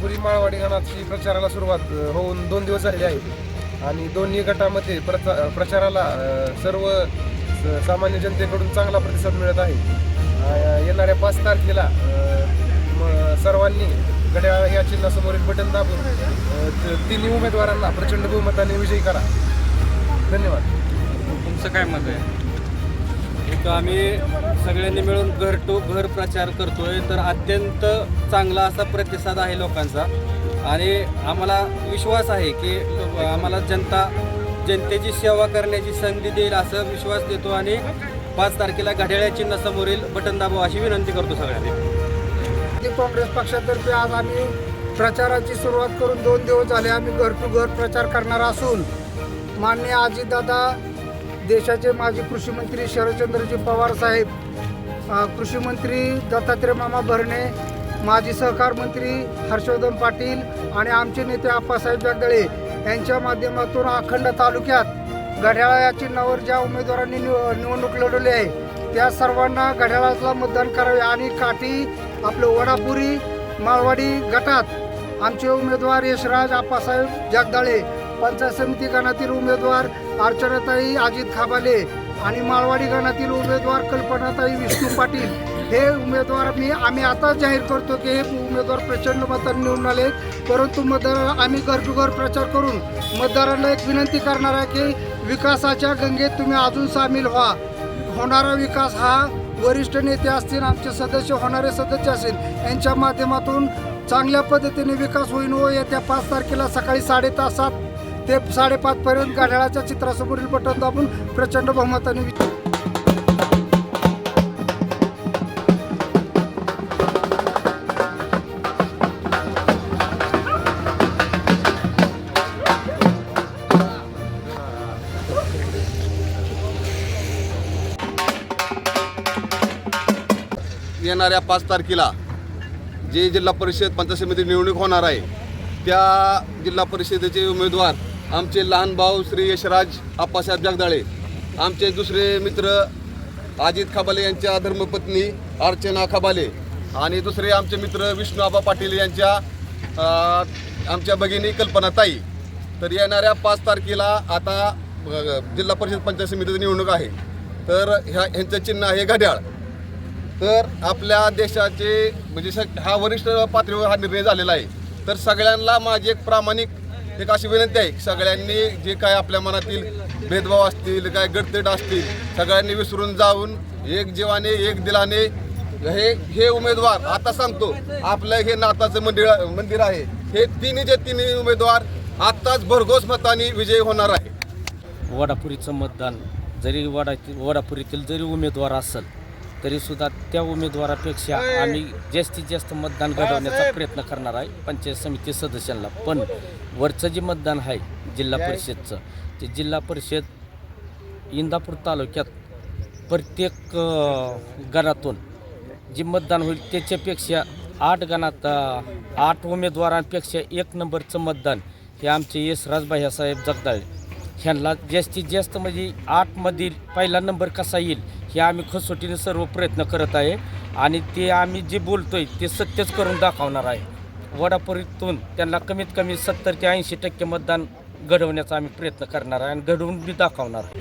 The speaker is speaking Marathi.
पुरी माळवाडी गणाची प्रचाराला सुरुवात होऊन दोन दिवस झाले आहेत. आणि दोन्ही गटामध्ये प्रचा प्रचाराला सर्व स- सामान्य जनतेकडून चांगला प्रतिसाद मिळत आहे. येणाऱ्या पाच तारखेला म- सर्वांनी घड्याळ या चिन्हासमोरील बटन दाबून तिन्ही उमेदवारांना प्रचंड बहुमताने विजयी करा. धन्यवाद. तुमचं काय मत आहे? एक आम्ही सगळ्यांनी मिळून घर टू घर प्रचार करतोय. तर अत्यंत चांगला असा प्रतिसाद आहे लोकांचा. आणि आम्हाला विश्वास आहे की आम्हाला जनता जनतेची सेवा करण्याची संधी देईल असं विश्वास देतो आणि पाच तारखेला घड्याळ्या चिन्हासमोरील बटन दाबवा अशी विनंती करतो सगळ्यांनी. काँग्रेस पक्षातर्फे आज आम्ही प्रचाराची सुरुवात करून दोन दिवस झाले आम्ही घर टू घर प्रचार करणार असून. माननीय अजितदादा देशाचे माजी कृषी मंत्री शरदचंद्रजी पवार साहेब कृषी मंत्री दत्तात्रय मामा भरणे माजी सहकार मंत्री हर्षवर्धन पाटील आणि आमचे नेते आप्पासाहेब जगदळे यांच्या माध्यमातून अखंड तालुक्यात घड्याळा या चिन्हावर ज्या उमेदवारांनी निव- निवडणूक लढवली आहे त्या सर्वांना घड्याळाला मतदान करावे आणि काठी आपलं वडापुरी माळवाडी गटात आमचे उमेदवार यशराज आप्पासाहेब जगदाळे पंचायत समिती गणातील उमेदवार अर्चनाताई अजित खाबाले आणि माळवाडी गणातील उमेदवार कल्पनाताई विष्णू पाटील. हे उमेदवार मी आम्ही आता जाहीर करतो की हे उमेदवार प्रचंड मतांनी निवडून आले परंतु मतदार आम्ही घर प्रचार करून मतदारांना एक विनंती करणार आहे की विकासाच्या गंगेत तुम्ही अजून सामील व्हा. होणारा विकास हा वरिष्ठ नेते असतील आमचे सदस्य होणारे सदस्य असतील यांच्या माध्यमातून चांगल्या पद्धतीने विकास होईल व येत्या पाच तारखेला सकाळी साडेतासात ते साडेपाचपर्यंत घड्याळाच्या चित्रासमोरील बटन दाबून प्रचंड बहुमताने येणाऱ्या पाच तारखेला जे जिल्हा परिषद पंचायत समिती निवडणूक होणार आहे त्या जिल्हा परिषदेचे उमेदवार आमचे लहान भाऊ श्री यशराज आप्पासाहेब जगदाळे आमचे दुसरे मित्र अजित खबाले यांच्या धर्मपत्नी अर्चना खबाले आणि दुसरे आमचे मित्र विष्णू आबा पाटील यांच्या आमच्या भगिनी कल्पना ताई. तर येणाऱ्या पाच तारखेला आता जिल्हा परिषद पंचायत समितीची निवडणूक आहे. तर ह्या ह्यांचं चिन्ह आहे घड्याळ. तर आपल्या देशाचे म्हणजे हा वरिष्ठ पातळीवर हा निर्णय झालेला आहे. तर सगळ्यांना माझी एक प्रामाणिक एक अशी विनंती आहे की सगळ्यांनी जे काय आपल्या मनातील भेदभाव असतील काय गडतेट असतील सगळ्यांनी विसरून जाऊन एक जीवाने एक दिलाने हे हे उमेदवार आता सांगतो आपलं हे नाताचं मंदिर मंदिर आहे. हे तिन्हीचे तिन्ही उमेदवार आत्ताच भरघोस मताने विजयी होणार आहे. वडापुरीचं मतदान जरी वडा वडापुरीतील जरी उमेदवार असेल तरी सुद्धा त्या उमेदवारापेक्षा आम्ही जास्तीत जास्त मतदान घडवण्याचा प्रयत्न करणार आहे पंचायत समिती सदस्यांना. पण वरचं जे मतदान आहे जिल्हा परिषदचं ते जिल्हा परिषद इंदापूर तालुक्यात प्रत्येक गणातून जे मतदान होईल त्याच्यापेक्षा आठ गणात आठ उमेदवारांपेक्षा एक नंबरचं मतदान हे आमचे यशराज भाईसाहेब जगदाळे. ह्यांना जास्तीत जास्त म्हणजे आठमधील पहिला नंबर कसा येईल हे आम्ही खसोटीने सर्व प्रयत्न करत आहे आणि ते आम्ही जे बोलतो आहे ते सत्यच करून दाखवणार आहे. वडापुरीतून त्यांना कमीत कमी सत्तर ते ऐंशी टक्के मतदान घडवण्याचा आम्ही प्रयत्न करणार आहे आणि घडवून बी दाखवणार आहे.